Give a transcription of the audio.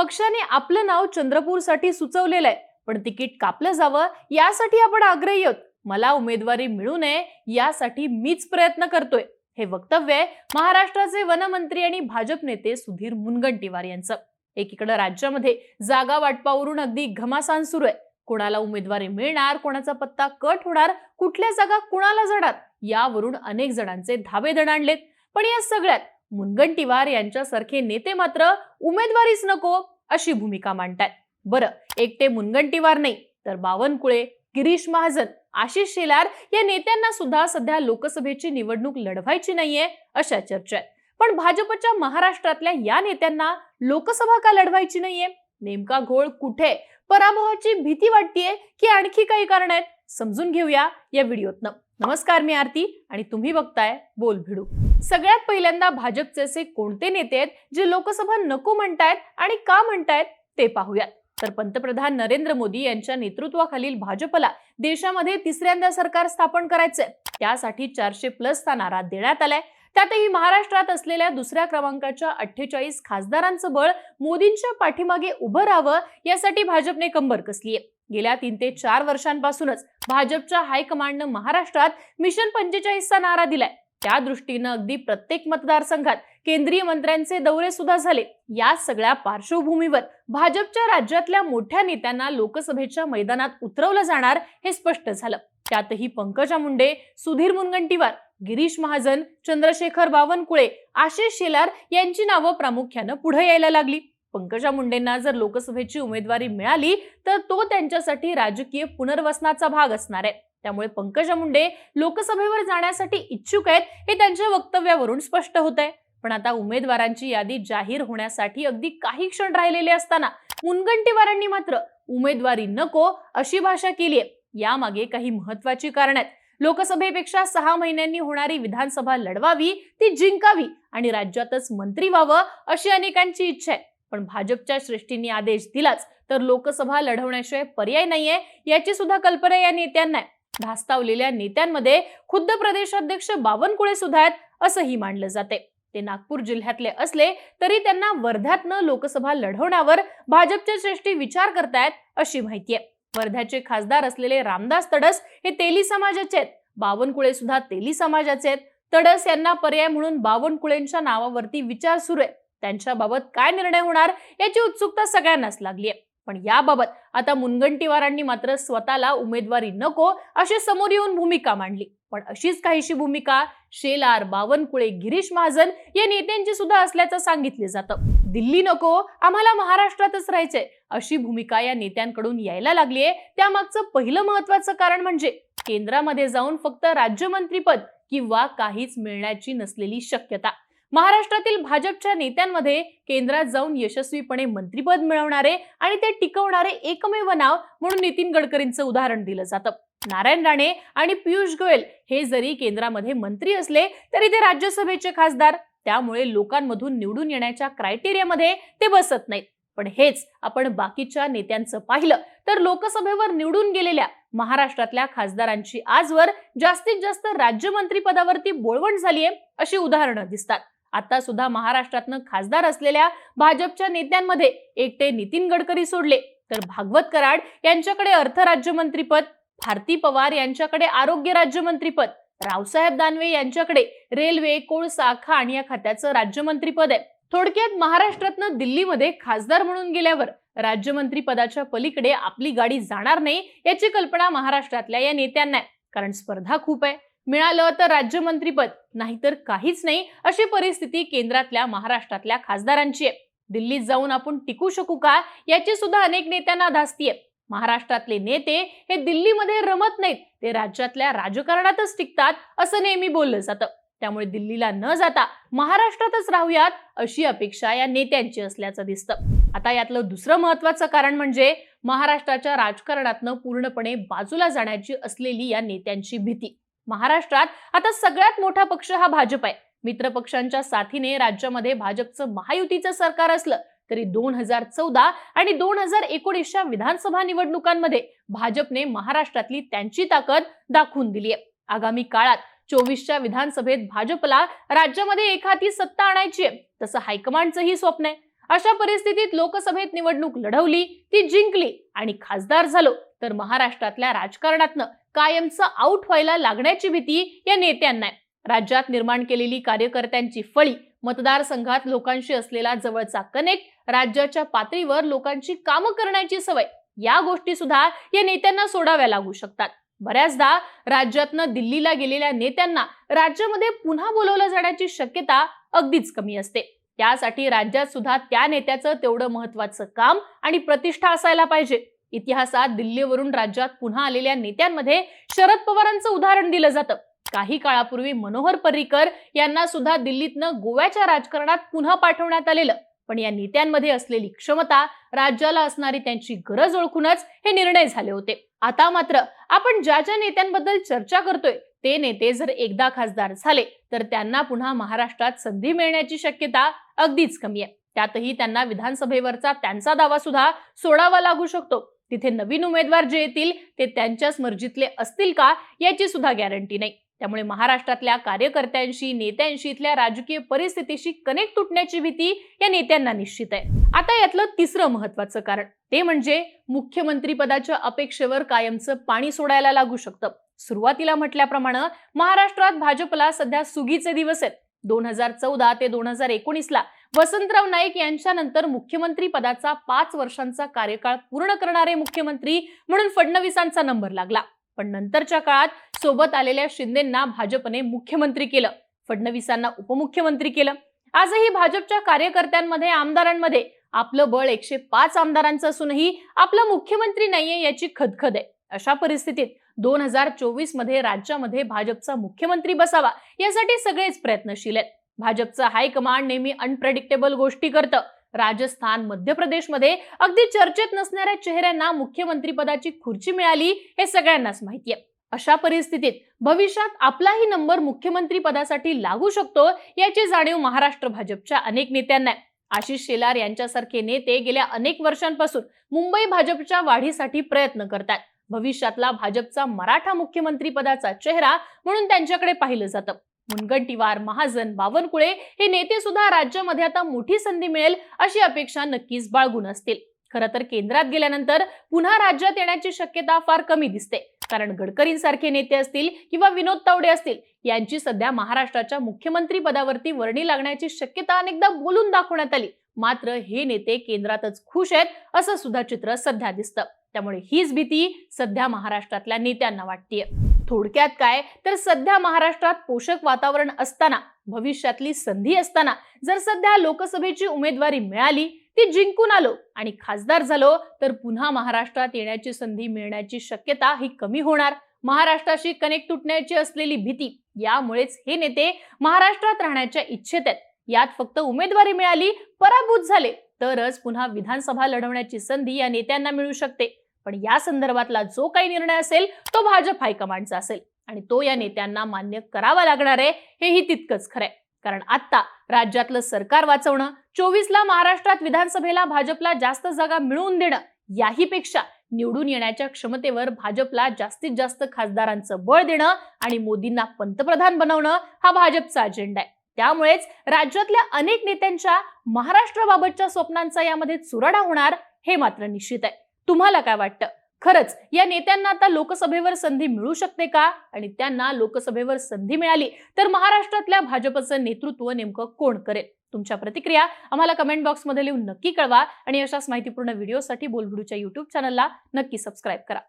पक्षाने आपलं नाव चंद्रपूरसाठी सुचवलेलं आहे पण तिकीट कापलं जावं यासाठी आपण आग्रही आहोत. मला उमेदवारी मिळू नये यासाठी मीच प्रयत्न करतोय. हे वक्तव्य महाराष्ट्राचे वनमंत्री आणि भाजप नेते सुधीर मुनगंटीवार यांचं. एकीकडे राज्यामध्ये जागा वाटपावरून अगदी घमासान सुरू आहे. कोणाला उमेदवारी मिळणार कोणाचा पत्ता कट होणार कुठल्या जागा कुणाला जाणार यावरून अनेक जणांचे धाबे दणाणलेत. पण या सगळ्यात मुनगंटीवार यांच्यासारखे नेते मात्र उमेदवारीच नको अशी भूमिका मांडतात बरं एकटे मुनगंटीवार नाही तर बावनकुळे गिरीश महाजन आशिष शेलार या नेत्यांना सुद्धा सध्या लोकसभेची निवडणूक लढवायची नाहीये अशा चर्चा आहेत पण भाजपच्या महाराष्ट्रातल्या या नेत्यांना लोकसभा का लढवायची नाहीये? नेमका घोळ कुठे? पराभवाची भीती वाटतेय की आणखी काही कारण आहेत? समजून घेऊया या व्हिडिओतनं. नमस्कार मी आरती आणि तुम्ही बघताय बोल भिडू सगळ्यात पहिल्यांदा भाजपचे असे कोणते नेते आहेत जे लोकसभा नको म्हणतायत आणि का म्हणतायत ते पाहूयात. तर पंतप्रधान नरेंद्र मोदी यांच्या नेतृत्वाखालील भाजपला देशामध्ये तिसऱ्यांदा सरकार स्थापन करायचंय. त्यासाठी चारशे प्लसचा नारा देण्यात आलाय. त्यातही महाराष्ट्रात असलेल्या दुसऱ्या क्रमांकाच्या अठ्ठेचाळीस खासदारांचं बळ मोदींच्या पाठीमागे उभं राहावं यासाठी भाजपने कंबर कसलीय. गेल्या तीन ते चार वर्षांपासूनच भाजपच्या हायकमांडनं महाराष्ट्रात मिशन पंचेचाळीसचा नारा दिलाय. त्या दृष्टीनं अगदी प्रत्येक मतदारसंघात केंद्रीय मंत्र्यांचे दौरे सुद्धा झाले. या सगळ्या पार्श्वभूमीवर भाजपच्या राज्यातल्या मोठ्या नेत्यांना लोकसभेच्या मैदानात उतरवलं जाणार हे स्पष्ट झालं. त्यातही पंकजा मुंडे सुधीर मुनगंटीवार गिरीश महाजन चंद्रशेखर बावनकुळे आशिष शेलार यांची नावं प्रामुख्यानं पुढे यायला लागली. पंकजा मुंडेंना जर लोकसभेची उमेदवारी मिळाली तर तो त्यांच्यासाठी राजकीय पुनर्वसनाचा भाग असणार आहे. त्यामुळे पंकजा मुंडे लोकसभेवर जाण्यासाठी इच्छुक आहेत हे त्यांच्या वक्तव्यावरून स्पष्ट होत आहे पण आता उमेदवारांची यादी जाहीर होण्यासाठी अगदी काही क्षण राहिलेले असताना मुनगंटीवारांनी मात्र उमेदवारी नको अशी भाषा केली आहे. यामागे काही महत्वाची कारण आहेत. लोकसभेपेक्षा सहा महिन्यांनी होणारी विधानसभा लढवावी ती जिंकावी आणि राज्यातच मंत्री व्हावं अशी अनेकांची इच्छा आहे. पण भाजपच्या श्रेष्ठींनी आदेश दिलाच तर लोकसभा लढवण्याशिवाय पर्याय नाहीये याची सुद्धा कल्पना या नेत्यांना आहे. धास्तावलेल्या नेत्यांमध्ये खुद्द प्रदेशाध्यक्ष बावनकुळे सुद्धा आहेत असंही मानलं जाते. ते नागपूर जिल्ह्यातले असले तरी त्यांना वर्ध्यातनं लोकसभा लढवण्यावर भाजपचे श्रेष्ठी विचार करतायत अशी माहिती आहे. वर्ध्याचे खासदार असलेले रामदास तडस हे तेली समाजाचे आहेत. बावनकुळे सुद्धा तेली समाजाचे आहेत. तडस यांना पर्याय म्हणून बावनकुळेंच्या नावावरती विचार सुरू आहे. त्यांच्याबाबत काय निर्णय होणार याची उत्सुकता सगळ्यांनाच लागली आहे. पण याबाबत आता मुनगंटीवारांनी मात्र स्वतःला उमेदवारी नको अशी समोर येऊन भूमिका मांडली. पण अशीच काहीशी भूमिका शेलार बावनकुळे गिरीश महाजन या नेत्यांची सुद्धा असल्याचं सांगितले जातं. दिल्ली नको आम्हाला महाराष्ट्रातच राहायचंय अशी भूमिका या नेत्यांकडून यायला लागलीये. त्यामागचं पहिलं महत्वाचं कारण म्हणजे केंद्रामध्ये जाऊन फक्त राज्यमंत्रीपद किंवा काहीच मिळण्याची नसलेली शक्यता. महाराष्ट्रातील भाजपच्या नेत्यांमध्ये केंद्रात जाऊन यशस्वीपणे मंत्रीपद मिळवणारे आणि ते टिकवणारे एकमेव नाव म्हणून नितीन गडकरींचं उदाहरण दिलं जातं. नारायण राणे आणि पियुष गोयल हे जरी केंद्रामध्ये मंत्री असले तरी ते राज्यसभेचे खासदार. त्यामुळे लोकांमधून निवडून येण्याच्या क्रायटेरियामध्ये ते बसत नाहीत. पण हेच आपण बाकीच्या नेत्यांचं पाहिलं तर लोकसभेवर निवडून गेलेल्या महाराष्ट्रातल्या खासदारांची आजवर जास्तीत जास्त राज्यमंत्री पदावरती बोळवण झालीय अशी उदाहरणं दिसतात. आता सुद्धा महाराष्ट्रातनं खासदार असलेल्या भाजपच्या नेत्यांमध्ये एकटे नितीन गडकरी सोडले. तर भागवत कराड यांच्याकडे अर्थ राज्यमंत्रीपद भारती पवार यांच्याकडे आरोग्य राज्यमंत्रीपद रावसाहेब दानवे यांच्याकडे रेल्वे कोळसा खाण या खात्याचं राज्यमंत्रीपद आहे. थोडक्यात महाराष्ट्रातनं दिल्लीमध्ये खासदार म्हणून गेल्यावर राज्यमंत्री पदाच्या पलीकडे आपली गाडी जाणार नाही याची कल्पना महाराष्ट्रातल्या या नेत्यांना आहे. कारण स्पर्धा खूप आहे. मिळालं तर राज्यमंत्रीपद नाहीतर काहीच नाही अशी परिस्थिती केंद्रातल्या महाराष्ट्रातल्या खासदारांची आहे. दिल्लीत जाऊन आपण टिकू शकू का याची सुद्धा अनेक नेत्यांना धास्ती आहे. महाराष्ट्रातले नेते हे दिल्लीमध्ये रमत नाहीत ते राज्यातल्या राजकारणातच टिकतात असं नेहमी बोललं जातं. त्यामुळे दिल्लीला न जाता महाराष्ट्रातच राहूयात अशी अपेक्षा या नेत्यांची असल्याचं दिसतं. आता यातलं दुसरं महत्वाचं कारण म्हणजे महाराष्ट्राच्या राजकारणातनं पूर्णपणे बाजूला जाण्याची असलेली या नेत्यांची भीती. महाराष्ट्रात आता सगळ्यात मोठा पक्ष हा भाजप आहे. मित्र पक्षांच्या साथीने राज्यामध्ये भाजपचं महायुतीचं सरकार असलं तरी दोन हजार चौदा आणि दोन हजार एकोणीसच्या विधानसभा निवडणुकांमध्ये भाजपने महाराष्ट्रातली त्यांची ताकद दाखवून दिली आहे आगामी काळात चोवीसच्या विधानसभेत भाजपला राज्यामध्ये एखादी सत्ता आणायची आहे तसं हायकमांडचंही स्वप्न आहे. अशा परिस्थितीत लोकसभेत निवडणूक लढवली ती जिंकली आणि खासदार झालो तर महाराष्ट्रातल्या राजकारणातनं कायमचं आऊट व्हायला लागण्याची भीती या नेत्यांना आहे. राज्यात निर्माण केलेली कार्यकर्त्यांची फळी मतदारसंघात लोकांशी असलेला जवळचा कनेक्ट राज्याच्या पातळीवर लोकांची कामं करण्याची सवय या गोष्टी सुद्धा या नेत्यांना सोडाव्या लागू शकतात. बऱ्याचदा राज्यातनं दिल्लीला गेलेल्या नेत्यांना राज्यामध्ये पुन्हा बोलवलं जाण्याची शक्यता अगदीच कमी असते. त्यासाठी राज्यात सुद्धा त्या नेत्याचं तेवढं महत्वाचं काम आणि प्रतिष्ठा असायला पाहिजे. इतिहासात दिल्लीवरून राज्यात पुन्हा आलेल्या नेत्यांमध्ये शरद पवारांचं उदाहरण दिलं जातं. काही काळापूर्वी मनोहर पर्रीकर यांना सुद्धा दिल्लीतनं गोव्याच्या राजकारणात पुन्हा पाठवण्यात आलेलं. पण या नेत्यांमध्ये असलेली क्षमता राज्याला असणारी त्यांची गरज ओळखूनच हे निर्णय झाले होते. आता मात्र आपण ज्या ज्या नेत्यांबद्दल चर्चा करतोय ते नेते जर एकदा खासदार झाले तर त्यांना पुन्हा महाराष्ट्रात संधी मिळण्याची शक्यता अगदीच कमी आहे. त्यातही त्यांना विधानसभेवरचा त्यांचा दावा सुद्धा सोडावा लागू शकतो. तिथे नवीन उमेदवार जे येतील ते त्यांच्याच मर्जीतले असतील का याची सुद्धा गॅरंटी नाही. त्यामुळे महाराष्ट्रातल्या कार्यकर्त्यांशी नेत्यांशी इथल्या राजकीय परिस्थितीशी कनेक्ट तुटण्याची भीती या नेत्यांना निश्चित आहे. आता यातलं तिसरं महत्वाचं कारण ते म्हणजे मुख्यमंत्री पदाच्या अपेक्षेवर कायमचं पाणी सोडायला लागू शकतं. सुरुवातीला म्हटल्याप्रमाणे महाराष्ट्रात भाजपला सध्या सुगीचे दिवस आहेत. दोन हजार चौदा ते दोन हजार एकोणीसला वसंतराव नाईक यांच्यानंतर मुख्यमंत्री पदाचा पाच वर्षांचा कार्यकाळ पूर्ण करणारे मुख्यमंत्री म्हणून फडणवीसांचा नंबर लागला. पण नंतरच्या काळात सोबत आलेल्या शिंदेंना भाजपने मुख्यमंत्री केलं. फडणवीसांना उपमुख्यमंत्री केलं. आजही भाजपच्या कार्यकर्त्यांमध्ये आमदारांमध्ये आपलं बळ एकशे पाच आमदारांचं असूनही आपला मुख्यमंत्री नाहीये याची खदखद आहे. अशा परिस्थितीत दोन हजार चोवीसमध्ये राज्यामध्ये भाजपचा मुख्यमंत्री बसावा यासाठी सगळेच प्रयत्नशील आहेत. भाजपचं हायकमांड नेहमी अनप्रेडिक्टेबल गोष्टी करतं. राजस्थान मध्य प्रदेशमध्ये अगदी चर्चेत नसणाऱ्या चेहऱ्यांना मुख्यमंत्री पदाची खुर्ची मिळाली हे सगळ्यांनाच माहिती आहे. अशा परिस्थितीत भविष्यात आपलाही नंबर मुख्यमंत्री पदासाठी लागू शकतो याची जाणीव महाराष्ट्र भाजपच्या अनेक नेत्यांना आहे. आशिष शेलार यांच्यासारखे नेते गेल्या अनेक वर्षांपासून मुंबई भाजपच्या वाढीसाठी प्रयत्न करतात भविष्यातला भाजपचा मराठा मुख्यमंत्री पदाचा चेहरा म्हणून त्यांच्याकडे पाहिलं जातं. मुनगंटीवार महाजन बावनकुळे हे नेते सुद्धा राज्यामध्ये आता मोठी संधी मिळेल अशी अपेक्षा नक्कीच बाळगून असतील. खरं तर केंद्रात गेल्यानंतर पुन्हा राज्यात येण्याची शक्यता फार कमी दिसते. कारण गडकरींसारखे नेते असतील किंवा विनोद तावडे असतील यांची सध्या महाराष्ट्राच्या मुख्यमंत्री पदावरती वर्णी लागण्याची शक्यता अनेकदा बोलून दाखवण्यात आली. मात्र हे नेते केंद्रातच खुश आहेत असं सुद्धा चित्र सध्या दिसतं. त्यामुळे हीच भीती सध्या महाराष्ट्रातल्या नेत्यांना वाटतेय. थोडक्यात काय? तर सध्या महाराष्ट्रात पोषक वातावरण असताना भविष्यातली संधी असताना जर सध्या लोकसभेची उमेदवारी मिळाली ती जिंकून आलो आणि खासदार झालो तर पुन्हा महाराष्ट्रात येण्याची संधी मिळण्याची शक्यता ही कमी होणार. महाराष्ट्राशी कनेक्ट तुटण्याची असलेली भीती यामुळेच हे नेते महाराष्ट्रात राहण्याच्या इच्छेत आहेत. यात फक्त उमेदवारी मिळाली पराभूत झाले. तरच पुन्हा विधानसभा लढवण्याची संधी या नेत्यांना मिळू शकते. पण या संदर्भातला जो काही निर्णय असेल तो भाजप हायकमांडचा असेल. आणि तो या नेत्यांना मान्य करावा लागणार आहे हेही तितकंच खरंय. कारण आता राज्यातलं सरकार वाचवणं चोवीसला महाराष्ट्रात विधानसभेला भाजपला जास्त जागा मिळवून देणं याहीपेक्षा निवडून येण्याच्या क्षमतेवर भाजपला जास्तीत जास्त खासदारांचं बळ देणं आणि मोदींना पंतप्रधान बनवणं हा भाजपचा अजेंडा आहे. त्यामुळेच राज्यातल्या अनेक नेत्यांच्या महाराष्ट्राबाबतच्या स्वप्नांचा यामध्ये चुराडा होणार हे मात्र निश्चित आहे. तुम्हाला काय वाटतं? खरंच या नेत्यांना आता लोकसभेवर संधी मिळू शकते का? आणि त्यांना लोकसभेवर संधी मिळाली तर महाराष्ट्रातल्या भाजपचं नेतृत्व नेमकं कोण करेल? तुमच्या प्रतिक्रिया आम्हाला कमेंट बॉक्समध्ये लिहून नक्की कळवा आणि अशाच माहितीपूर्ण व्हिडिओसाठी बोलबुडूच्या युट्यूब चॅनलला नक्की सबस्क्राईब करा.